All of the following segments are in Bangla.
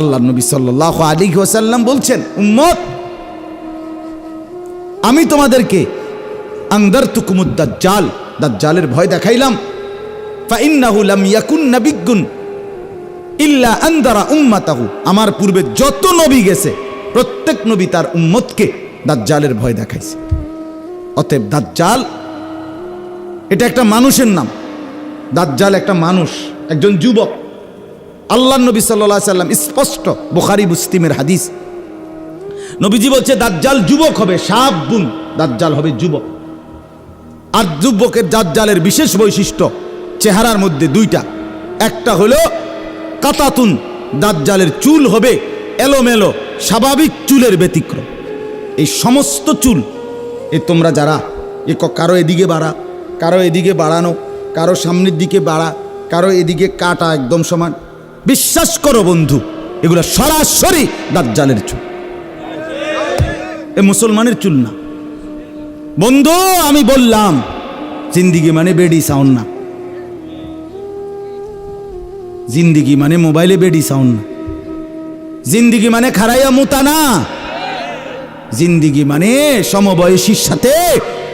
আল্লাহ নবী সাল্লাহ আলী ওসাল্লাম বলছেন, উম্মত, আমি তোমাদেরকে আন্দার তুকুমুদ্দাজ্জাল দাজ্জালের ভয় দেখাইলাম। ফাইন্নাহু লাম ইয়াকুন নাবিগুন ইল্লা আন্দারা উম্মাতাহু। আমার পূর্বে যত নবী গেছে, প্রত্যেক নবী তার উম্মতকে দাজ্জালের ভয় দেখাইছে। অতএব দাজ্জাল, এটা একটা মানুষের নাম। দাজ্জাল একটা মানুষ, একজন যুবক। আল্লাহ নবী সাল্লাহ সাল্লাম স্পষ্ট বুখারি, মুসলিমের হাদিস। নবীজি বলছে, দাজ্জাল যুবক হবে সাবুন দাজ্জাল হবে যুবক। আর যুবকের দাজ্জালের বিশেষ বৈশিষ্ট্য, চেহারার মধ্যে দুইটা। একটা হলো কাতাতুন, দাজ্জালের চুল হবে এলোমেলো, স্বাভাবিক চুলের ব্যতিক্রম। এই সমস্ত চুল, এ তোমরা যারা, এ কারও এদিকে বাড়া, কারও এদিকে বাড়ানো, কারও সামনের দিকে বাড়া, কারও এদিকে কাটা একদম সমান বিশ্বাস করো বন্ধু, এগুলো সরাসরি দাজ্জালের চুল। এ মুসলমানের চুল না। বন্ধু, আমি বললাম, জিন্দিগি মানে বেডি সাউন্ড না। জিন্দিগি মানে মোবাইলে বেডি সাউন্ড না। জিন্দিগি মানে খারাইয়া মুতা না। জিন্দিগি মানে সমবয়সীর সাথে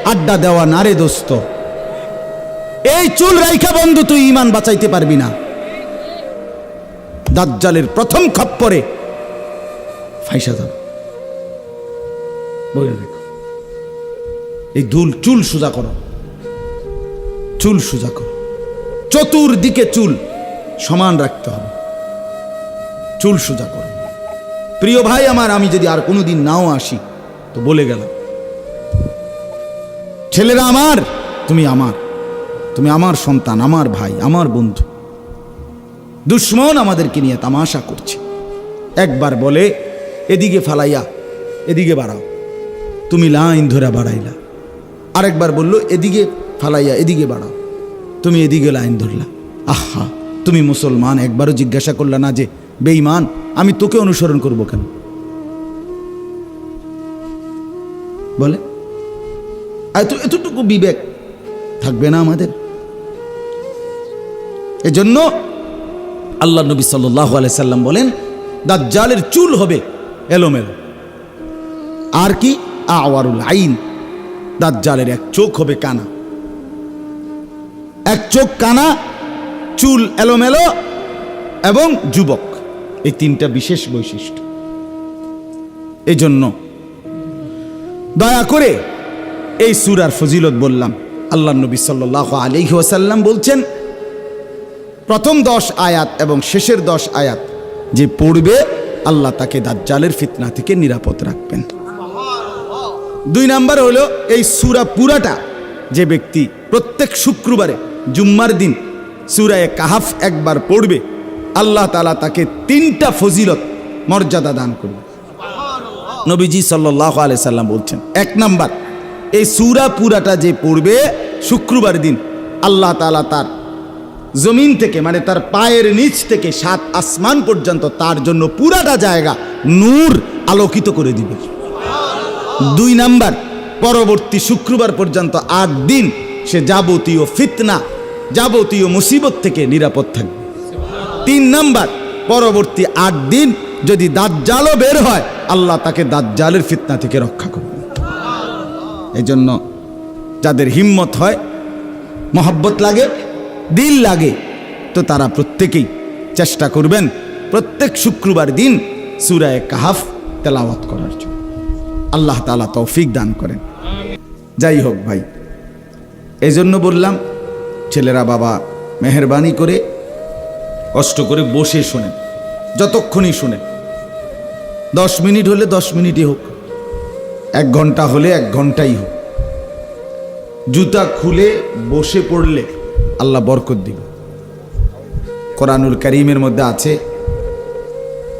আড্ডা দেওয়া না রে দোস্ত। এই চুল রাইখা বন্ধু, তুই ইমান বাঁচাইতে পারবি না। দাজ্জালের প্রথম খপ্পরে। ফাইসা রেখো। এই দুল চুল সোজা করো। চুল সোজা করো। চতুর্দিকে চুল সমান রাখতে হবে। চুল সোজা করো। প্রিয় ভাই আমার, আমি যদি আর কোনোদিন নাও আসি, তো বলে গেলাম। ছেলেরা আমার, তুমি আমার। তুমি আমার সন্তান, আমার ভাই, আমার বন্ধু। দুশ্মন আমাদেরকে নিয়ে তামাশা করছে। একবার বলে, এদিকে ফালাইয়া, এদিকে বাড়াও। তুমি লাইন ধরে বাড়াইলা। আরেকবার বলল, এদিকে ফালাইয়া, এদিকে বাড়াও। তুমি এদিকে লাইন ধরলা। আহা, তুমি মুসলমান, একবারও জিজ্ঞাসা করলা না যে, বেঈমান, আমি তোকে অনুসরণ করব কেন? বলে, এত, এতটুকু বিবেক থাকবে না আমাদের। এজন্য আল্লাহ নবী সাল্লাহ সাল্লাম বলেন, দাজ্জালের চুল হবে এলোমেলো। আর কি? আওয়ারুল আইন। দাজ্জালের এক চোখ হবে কানা। এক চোখ কানা, চুল এলোমেলো এবং যুবক। এই তিনটা বিশেষ বৈশিষ্ট্য। এই জন্য দয়া করে এই সুরার ফজিলত বললাম। আল্লাহ নবী সাল্লাহ আলহি ওয়াসাল্লাম বলছেন প্রথম দশ আয়াত এবং শেষের দশ আয়াত যে পড়বে আল্লাহ তাকে দাজ্জালের ফিতনা থেকে নিরাপদ রাখবেন। দুই নাম্বার হলো এই সুরা পুরাটা যে ব্যক্তি প্রত্যেক শুক্রবারে জুম্মার দিন সুরায় কাহাফ একবার পড়বে, আল্লাহ তালা তাকে তিনটা ফজিলত মর্যাদা দান করবে। নবীজি সাল্লাহ আলি সাল্লাম বলছেন, এক নাম্বার, এই সুরা পুরাটা যে পড়বে শুক্রবার দিন, আল্লাহ তালা তার জমিন থেকে মানে তার পায়ের নিচ থেকে সাত আসমান পর্যন্ত, তার জন্য পুরাটা জায়গা নূর আলোকিত করে দিবে। দুই নাম্বার, পরবর্তী শুক্রবার পর্যন্ত আট দিন সে যাবতীয় ফিতনা, যাবতীয় মুসিবত থেকে নিরাপদ থাকবে। তিন নাম্বার, পরবর্তী আট দিন যদি দাজ্জালও বের হয়, আল্লাহ তাকে দাজ্জালের ফিতনা থেকে রক্ষা করবে। এই জন্য যাদের হিম্মত হয়, মহব্বত লাগে দিল লাগে। তো তারা প্রত্যেকেই চেষ্টা করবেন প্রত্যেক শুক্রবার দিন সুরায় কাহাফ তেলাওয়াত করার জন্য। আল্লাহ তালা তৌফিক দান করেন। যাই হোক ভাই এই জন্য বললাম, ছেলেরা বাবা মেহরবানি করে কষ্ট করে বসে শোনেন, যতক্ষণই শোনেন। দশ মিনিট হলে দশ মিনিটই হোক, এক ঘণ্টা হলে এক ঘন্টাই হোক। জুতা খুলে বসে পড়লে আল্লাহ বরকত দিবে। কোরআনুল করিমের মধ্যে আছে,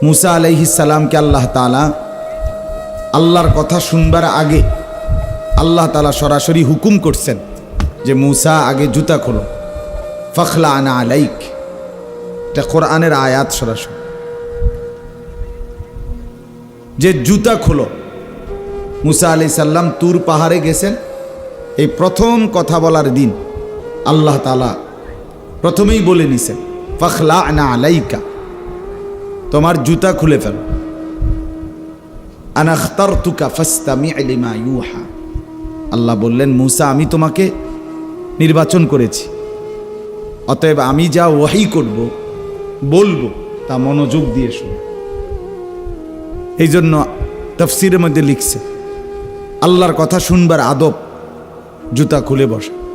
মুসা সালামকে আল্লাহ তালা আল্লাহর কথা শুনবার আগে আল্লাহ তালা সরাসরি হুকুম করছেন যে, মুসা, আগে জুতা খোলো। ফখলা আনা আলাইক। এটা কোরআনের আয়াত সরাসরি। যে জুতা খোলো, মুসা আলি সাল্লাম তুর পাহাড়ে গেছেন। এই প্রথম কথা বলার দিন আল্লাহ তালা প্রথমেই বলে নিছেন ফখলা আনা আলাইকা তোমার জুতা খুলে ফেলো। আনাখতার তুকা ফাস্তামি আলিমা ইউহা আল্লাহ বললেন, মুসা, আমি তোমাকে নির্বাচন করেছি। অতএব আমি যা ওয়াহি করব, বলব, তা মনোযোগ দিয়ে শুনো। এই জন্য তফসিরের মধ্যে লিখছে, আল্লাহর কথা শুনবার আদব, জুতা খুলে বসা।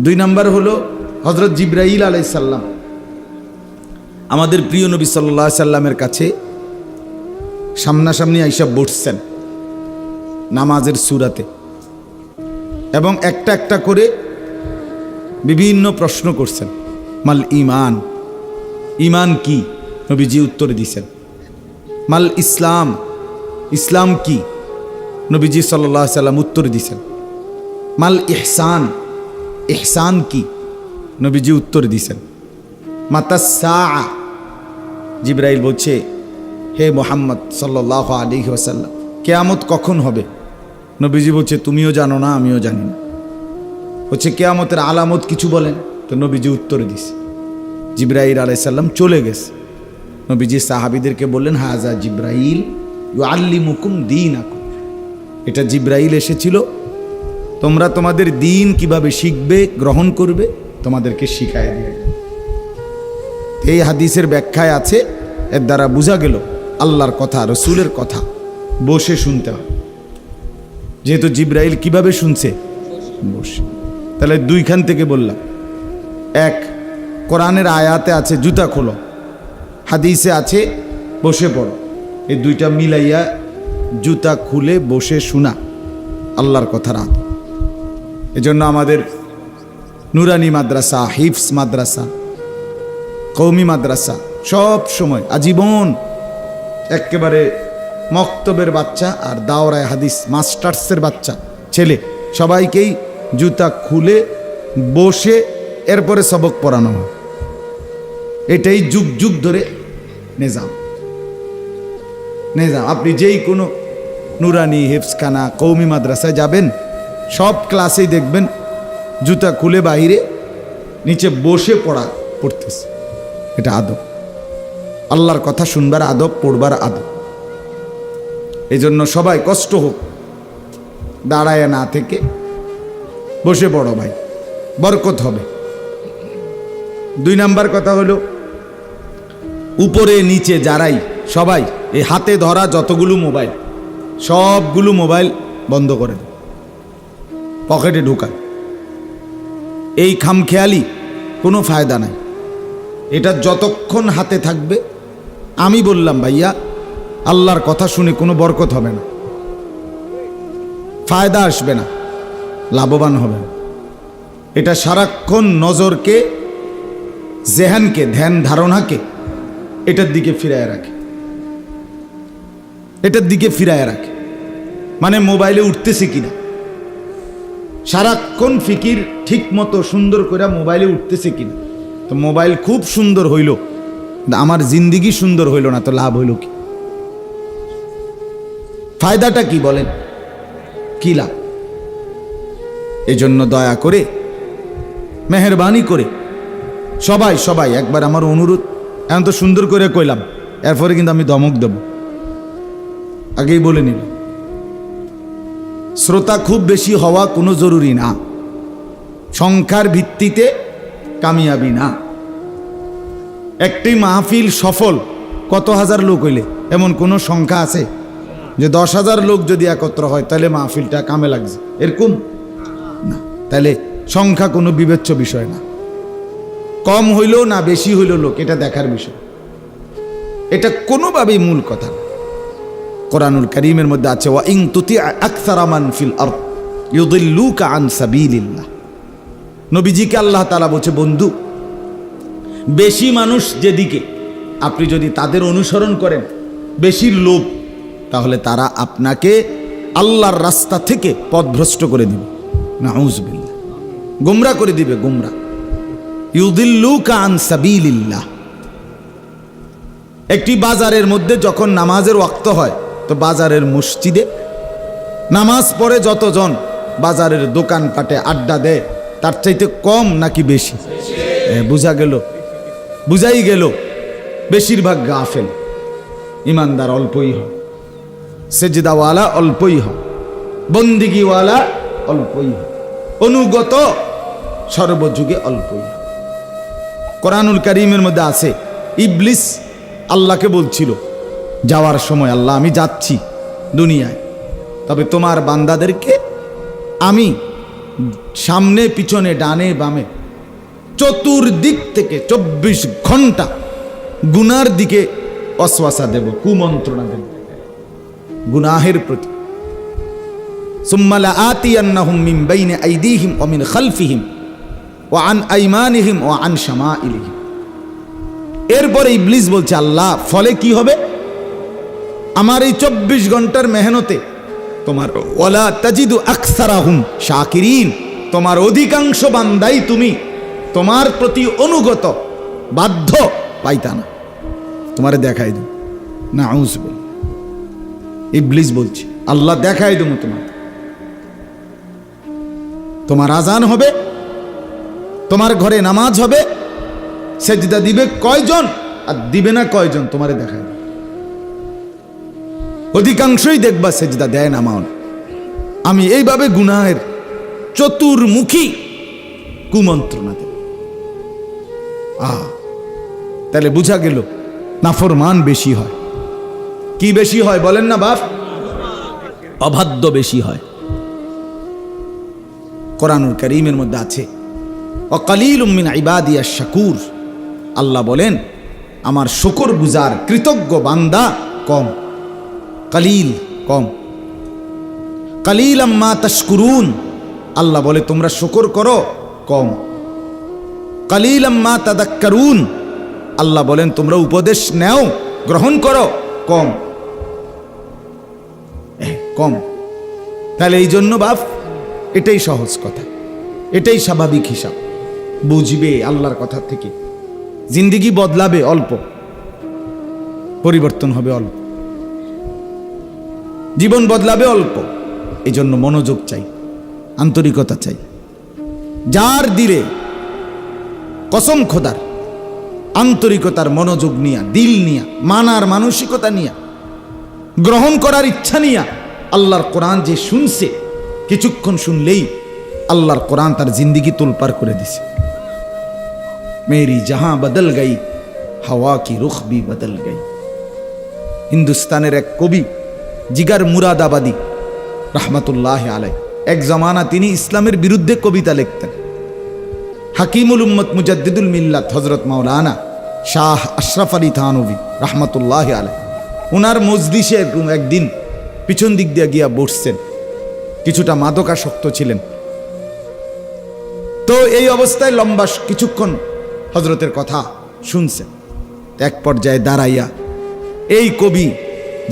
দুই নাম্বার হলো হজরত জিব্রাইল আলাইসাল্লাম আমাদের প্রিয় নবী সাল্লাহ সাল্লামের কাছে সামনাসামনি আইসা বসছেন নামাজের সুরাতে। এবং একটা একটা করে বিভিন্ন প্রশ্ন করছেন। মাল ইমান ইমান কি? নবীজি উত্তর দিছেন। মাল ইসলাম? ইসলাম কি? নবীজি সাল্লাহ সাল্লাম উত্তর দিছেন। মাল ইহসান? ইহসান কি? নবীজি উত্তর দিছেন মাতা সা জিব্রাইল বলছে, হে মোহাম্মদ সাল্লাহ আলী ওসাল্লাম কেয়ামত কখন হবে? নবীজি বলছে, তুমিও জানো না, আমিও জানি না। হচ্ছে, কেয়ামতের আলামত কিছু বলেন তো নবীজি উত্তর দিছে, জিব্রাইল আলাইসাল্লাম চলে গেছে। নবীজি সাহাবিদেরকে বললেন হাজা জিব্রাইল ইউ আল্লি মুকুম দিন এটা জিব্রাইল এসেছিল তোমরা তোমাদের দিন কীভাবে শিখবে, গ্রহণ করবে, তোমাদেরকে শিখায় দিয়ে। এই হাদিসের ব্যাখ্যায় আছে, এর দ্বারা বোঝা গেল আল্লাহর কথা, রসুলের কথা। বসে শুনতে হয়। যেহেতু জিব্রাইল কীভাবে শুনছে? বসে। তাহলে দুইখান থেকে বললাম। এক, কোরআনের আয়াতে আছে, জুতা খোলো। হাদিসে আছে, বসে পড়ো। এই দুইটা মিলাইয়া জুতা খুলে বসে শোনা। আল্লাহর কথার আদ এজন্য আমাদের নুরানি মাদ্রাসা হিফস মাদ্রাসা কৌমি মাদ্রাসা, সব সময় আজীবন একেবারে মক্তবের বাচ্চা আর দাওরায় হাদিস, মাস্টার্সের বাচ্চা, ছেলে। সবাইকেই জুতা খুলে বসে এরপরে সবক পড়ানো হয়। এটাই যুগ যুগ ধরে নিজাম। নিজাম, আপনি যেই কোনো নুরানি হেফসখানা কৌমি মাদ্রাসায় যাবেন সব ক্লাসেই দেখবেন জুতা খুলে বাইরে, নিচে বসে পড়া পড়তেছে। এটা আদব। আল্লাহর কথা শুনবার আদব, পড়বার আদব। এই জন্য সবাই কষ্ট হোক, দাঁড়ায় না থেকে বসে পড়ো ভাই, বরকত হবে। দুই নাম্বার কথা হলো, উপরে নিচে যারাই, সবাই, এই হাতে ধরা যতগুলো মোবাইল, সবগুলো মোবাইল বন্ধ করে পকেটে ঢুকায়। এই খামখেয়ালি কোনো ফায়দা নাই। এটা যতক্ষণ হাতে থাকবে, আমি বললাম, ভাইয়া, আল্লাহর কথা শুনে কোনো বরকত হবে না। ফায়দা আসবে না, লাভবান হবে না। এটা সারাক্ষণ নজরকে, জেহানকে, ধ্যান ধারণাকে এটার দিকে ফিরায় রাখে। এটার দিকে ফিরায় রাখে। মানে মোবাইলে উঠতেছে কিনা? সারাক্ষণ ফিকির ঠিক মতো সুন্দর করে মোবাইলে উঠতেছে কিনা? তো মোবাইল খুব সুন্দর হইল। আমার জিন্দিগি সুন্দর হইল না, তো লাভ হইল কি? ফায়দাটা কি বলেন? কি লাভ? এজন্য দয়া করে, মেহরবানি করে, সবাই সবাই, একবার আমার অনুরোধ, এখন তো সুন্দর করে কইলাম, এরপরে কিন্তু আমি দমক দেব। আগেই বলে নিল শ্রোতা খুব বেশি হওয়া কোনো জরুরি না। সংখ্যার ভিত্তিতে কামিয়াবি না। একটি মাহফিল সফল কত হাজার লোক হইলে? এমন কোনো সংখ্যা আছে? যে দশ হাজার লোক যদি একত্র হয়, তাহলে মাহফিলটা কামে লাগছে। এরকম? না। তাহলে সংখ্যা কোনো বিবেচ্য বিষয় না। কম হইলেও না, বেশি হইল লোক, এটা দেখার বিষয়। এটা কোনোভাবেই মূল কথা না। কোরআনুল করিমের মধ্যে আছে, ওয়া ইং তুতি আকসার আমান ফিল আরদ, ইউদিল্লুকা আন সাবিলিল্লাহ। নবীজিকে আল্লাহ তাআলা বলছে, বন্ধু, বেশি মানুষ যেদিকে আপনি যদি তাদের অনুসরণ করেন বেশি লোভ, তাহলে তারা আপনাকে আল্লাহর রাস্তা থেকে পথভ্রষ্ট করে দিবে। নাউজবিল্লাহ। গুমরা করে দিবে, গুমরা। ইউদিল্লুকা আন সাবিলিল্লাহ। একটি বাজারের মধ্যে যখন নামাজের ওয়াক্ত হয় তো বাজারের মসজিদে নামাজ পড়ে যতজন বাজারের দোকানপাটে আড্ডা দেয়, তার চাইতে কম নাকি বেশি? বুঝা গেল। বুঝাই গেল, বেশিরভাগ গাফেল। ইমানদার অল্পই হয়, সেজদাওয়ালা অল্পই হয়, বন্দিগিওয়ালা অল্পই হয়, অনুগত সর্বযুগে অল্পই কোরআনুল করিমের মধ্যে আছে, ইবলিস আল্লাহকে বলছিল যাওয়ার সময়, আল্লাহ, আমি যাচ্ছি দুনিয়ায়। তবে তোমার বান্দাদেরকে আমি সামনে, পিছনে, ডানে, বামে, চতুর্দিক থেকে চব্বিশ ঘণ্টা গুনার দিকে অশ্বাসা দেব, কুমন্ত্রণা দেব। গুনাহের প্রতি। সুম্মালা আতিয়ান্নাহুম মিন বাইনে আইদিহিম ওয়া মিন খালফিহিম ওয়া আন আইমানিহিম ওয়া আন শামাইলিহিম। এরপরে ইবলিস বলছে, আল্লাহ, ফলে কি হবে? আমার এই চব্বিশ ঘণ্টার মেহনতে তোমার ওলা তাজিদু আকসারাহুম শাকিরিন, তোমার অধিকাংশ বান্দাই তুমি তোমার প্রতি অনুগত, বাধ্য পাইতা না। তোমারে দেখাই দেব না আউস বল। ইবলিস বলছে, আল্লাহ দেখাই দেবো তোমার তোমার আজান হবে, তোমার ঘরে নামাজ হবে, সেজদা দিবে কয়জন আর দিবে না কয়জন, তোমারে দেব। অধিকাংশই দেখবা সেজদা দেয় না মাউন আমি এইভাবে গুনাহের চতুর্মুখী কুমন্ত্রণা দেব। আ, তাহলে বুঝা গেল নাফরমান বেশি হয়। কি বেশি হয় বলেন না বাপ? অবাধ্য বেশি হয়। কোরআনুল করিমের মধ্যে আছে অকালিল উম্মিন ইবাদিয়া শাকুর আল্লাহ বলেন, আমার শকর গুজার কৃতজ্ঞ বান্দা কম। কালিল, কম। কালিল আম্মা তাশকুরুন, আল্লাহ বলে, তোমরা শকর করো, কম। কালিল আম্মা তাদাক্কারুন, আল্লাহ বলেন, তোমরা উপদেশ নেও, গ্রহণ করো, কম। কম। তাহলে এই জন্য বাপ, এটাই সহজ কথা। এটাই স্বাভাবিক হিসাব। বুঝবে আল্লাহর কথা থেকে। জিন্দিগি বদলাবে অল্প। পরিবর্তন হবে অল্প। জীবন বদলাবে অল্প। এই জন্য মনোযোগ চাই, আন্তরিকতা চাই। যার দিলে কসম খোদার, আন্তরিকতার মনোযোগ নিয়া, দিল নিয়া, মানার মানসিকতা নিয়া, গ্রহণ করার ইচ্ছা নিয়া আল্লাহর কোরআন যে শুনছে, কিছুক্ষণ শুনলেই আল্লাহর কোরআন তার জিন্দিগি তোলপার করে দিছে। মেরি জাহাঁ বদল গই, হাওয়া কি রুখ বি বদল গই। হিন্দুস্তানের এক কবি জিগার মুরাদাবাদী, রহমতুল্লাহ আলাই এক জমানা তিনি ইসলামের বিরুদ্ধে কবিতা লিখতেন। হাকিমুল উম্মত মুজাদ্দিদুল মিল্লাত হজরত মাওলানা শাহ আশরাফ আলী থানবী রহমতুল্লাহ আলাই ওনার মজলিসে একদিন পিছন দিক দিয়ে গিয়া বসছেন। কিছুটা মাদকাসক্ত ছিলেন। তো এই অবস্থায় লম্বা কিছুক্ষণ হজরতের কথা শুনছেন। এক পর্যায়ে দাঁড়াইয়া এই কবি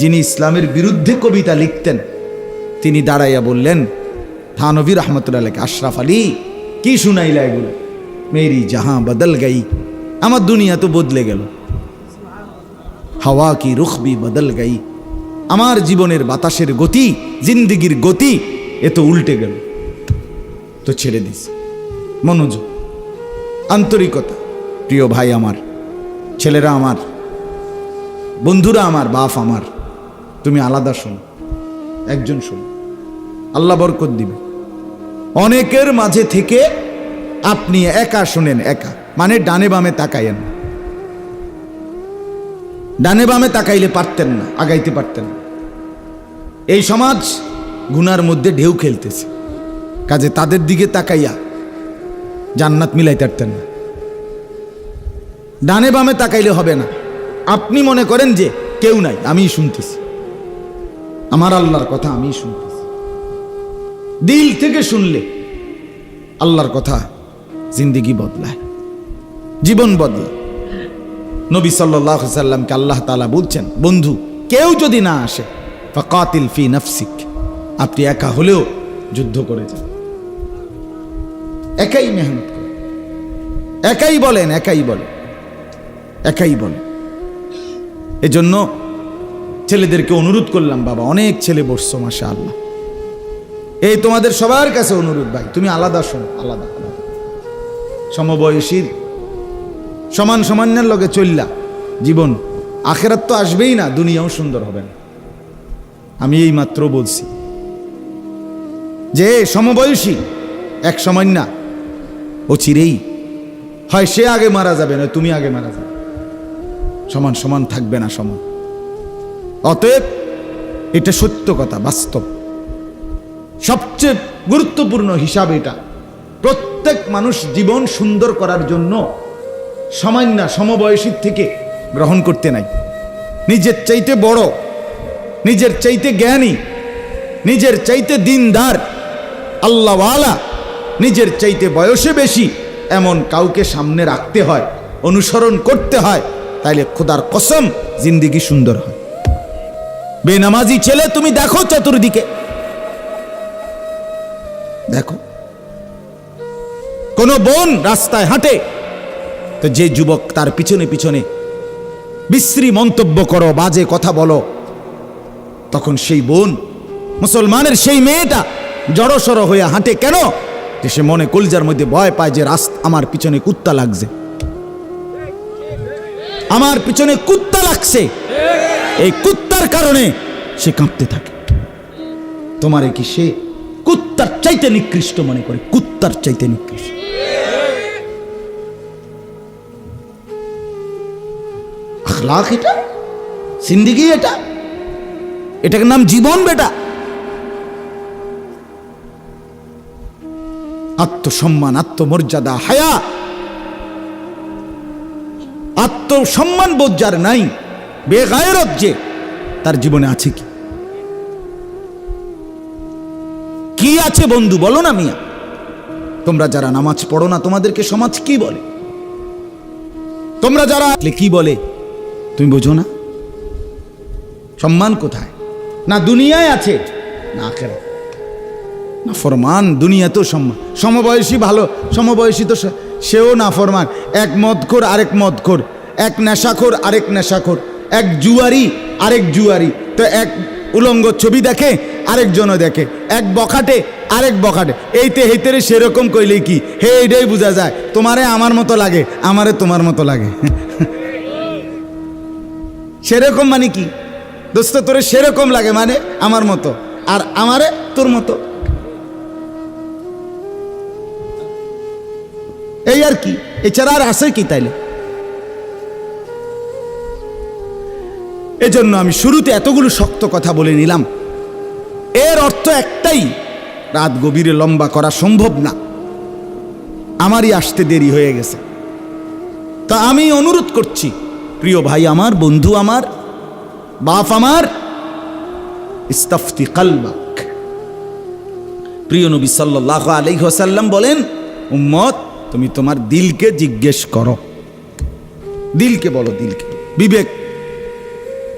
যিনি ইসলামের বিরুদ্ধে কবিতা লিখতেন, তিনি দাঁড়াইয়া বললেন, থানবী রহমতুল্লাহ আশরাফ আলী, কি শুনাইলা এগুলো? মেরি জাহাঁ বদল গাই, আমার দুনিয়া তো বদলে গেল। হাওয়া কি রুখবি বদল গাই, আমার জীবনের বাতাসের গতি, জিন্দিগির গতি, এ তো উল্টে গেল। তো ছেড়ে দিস। মনোযোগ, আন্তরিকতা, প্রিয় ভাই আমার, ছেলেরা আমার, বন্ধুরা আমার, বাপ আমার তুমি আলাদা শোনো, একজন শোনো। আল্লাহ বরকত দিবে। অনেকের মাঝে থেকে আপনি একা শোনেন, একা। মানে ডানে বামে তাকাইয়েন ডানে বামে তাকাইলে পারতেন না, আগাইতে পারতেন না। এই সমাজ গুনার মধ্যে ঢেউ খেলতেছে। কাজে তাদের দিকে তাকাইয়া জান্নাত মিলাইতে পারতেন না। ডানে বামে তাকাইলে হবে না। আপনি মনে করেন যে কেউ নাই, আমিই শুনতেছি। আমার আল্লাহর কথা আমি শুনতেছি। দিল থেকে শুনলে আল্লাহর কথা জিন্দিগি বদলায়, জীবন বদলায়। নবী সাল্লাহ সাল্লামকে আল্লাহ তালা বলছেন, বন্ধু, কেউ যদি না আসে, ফাকাতিল ফি নফসিক, আপনি একা হলেও যুদ্ধ করে যান। একাই মেহনত করেন। একাই বলেন একাই বলেন একাই বলেন। এজন্য ছেলেদেরকে অনুরোধ করলাম, বাবা, অনেক ছেলে বসছো মাসা আল্লাহ এই তোমাদের সবার কাছে অনুরোধ, ভাই, তুমি আলাদা শোনো, আলাদা সমবয়সীর সমান সমান্যের লগে চললা জীবন, আখেরাত তো আসবেই না, দুনিয়াও সুন্দর হবে না। আমি এই মাত্র বলছি, যে সমবয়সী, এক সময় না ও চিরেই, হয় সে আগে মারা যাবে না তুমি আগে মারা যাবে। সমান সমান থাকবে না সমান। অতএব এটা সত্য কথা, বাস্তব। সবচেয়ে গুরুত্বপূর্ণ হিসাব এটা। প্রত্যেক মানুষ জীবন সুন্দর করার জন্য সামান্য সমবয়সীর থেকে গ্রহণ করতে নাই। নিজের চাইতে বড়, নিজের চাইতে জ্ঞানী, নিজের চাইতে দিনদার, আল্লাহওয়ালা, নিজের চাইতে বয়সে বেশি এমন কাউকে সামনে রাখতে হয়, অনুসরণ করতে হয়, তাইলে খোদার কসম জিন্দিগি সুন্দর হয়। বেনামাজি ছেলে, তুমি দেখো চতুর্দিকে। দেখো। কোন বোন রাস্তায় হাঁটে, তো যে যুবক তার পিছনে পিছনে বিশ্রী মন্তব্য করো, বাজে কথা বলো। তখন সেই বোন, মুসলমানের সেই মেয়েটা জড়সড় হয়ে হাঁটে। কেন? যে সে মনে কলজার মধ্যে ভয় পায় যে রাস্ত আমার পিছনে কুত্তা লাগছে। আমার পিছনে কুত্তা লাগছে। এই কুত্তার কারণে সে কাঁপতে থাকে। তোমারে কি সে কুত্তার চাইতে নিকৃষ্ট মনে করে? কুত্তার চাইতে নিকৃষ্ট। আখলাখ এটা? সিন্দিগি এটা? এটাকে নাম জীবন বেটা। আত্মসম্মান, আত্মমর্যাদা, হায়া। আত্মসম্মান বোধ নাই। বেগায়রত যে তার জীবনে আছে কি? কি আছে বন্ধু বলো না মিয়া? তোমরা যারা নামাজ পড়ো না, তোমাদেরকে সমাজ কি বলে? তোমরা যারা কি বলে, তুমি বোঝো না? সম্মান কোথায়? না দুনিয়ায় আছে, না আখেরা না ফরমান, দুনিয়াতেও সম্মান। সমবয়সী ভালো, সমবয়সী তো সেও না ফরমান এক মদখোর আরেক মদখোর, এক নেশাখোর আরেক নেশাখোর। এক জুয়ারি, আরেক জুয়ারি। তো এক উলঙ্গ ছবি দেখে, আরেকজনও দেখে। এক বখাটে, আরেক বখাটে। এইতে হেইতে সেরকম কইলেই কি? হে, এইটাই বোঝা যায়। তোমারে আমার মতো লাগে, আমারে তোমার মতো লাগে। সেরকম মানে কি? দোস্ত, তোরে সেরকম লাগে মানে আমার মতো। আর আমারে তোর মতো। এই আর কি? এছাড়া আর আছে কি তাইলে? এজন্য আমি শুরুতে এতগুলো শক্ত কথা বলে নিলাম। এর অর্থ একটাই, রাত গভীরে লম্বা করা সম্ভব না। আমারই আসতে দেরি হয়ে গেছে। তা আমি অনুরোধ করছি, প্রিয় ভাই আমার, বন্ধু আমার, বাপ আমার, ইস্তাফতি কালবাক। প্রিয় নবী সাল্লাহ আলাইহি ওয়াসাল্লাম বলেন, উম্মত, তুমি তোমার দিলকে জিজ্ঞেস করো। দিলকে বলো দিলকে। বিবেক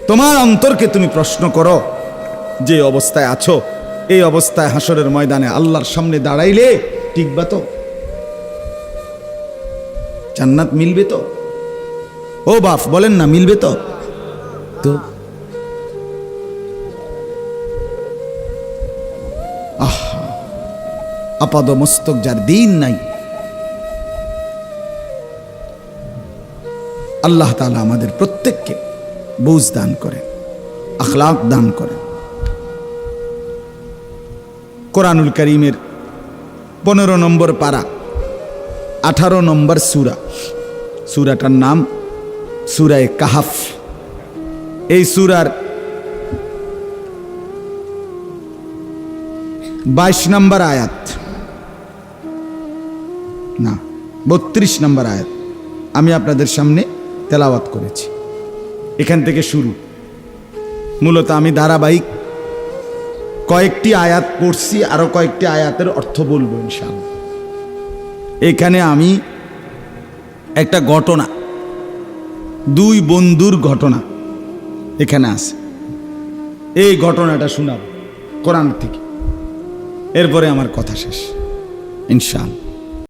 তোমার অন্তরকে তুমি প্রশ্ন করো, যে অবস্থায় আছো, এই অবস্থায় হাসরের ময়দানে আল্লাহর সামনে দাঁড়াইলে টিকবা তো? জান্নাত মিলবে তো? ও বাপ, বলেন না, মিলবে তো? তো? আপাদ মস্তক যার দিন নাই। আল্লাহ তালা আমাদের প্রত্যেককে বুঝ দান করেন, আখলাক দান করেন। কোরআনুল করিমের পনেরো নম্বর পারা, আঠারো নম্বর সুরা, সুরাটার নাম সুরায় কাহাফ। এই সুরার বাইশ নম্বর আয়াত, না, বত্রিশ নম্বর আয়াত, আমি আপনাদের সামনে তেলাওয়াত করেছি। এখান থেকে শুরু। মূলত আমি ধারাবাহিক কয়েকটি আয়াত পড়ছি, আরও কয়েকটি আয়াতের অর্থ বলব ইনশাল এখানে আমি একটা ঘটনা, দুই বন্ধুর ঘটনা এখানে আছে। এই ঘটনাটা শোনাব কোরআন থেকে। এরপরে আমার কথা শেষ, ইনশাআল্লাহ।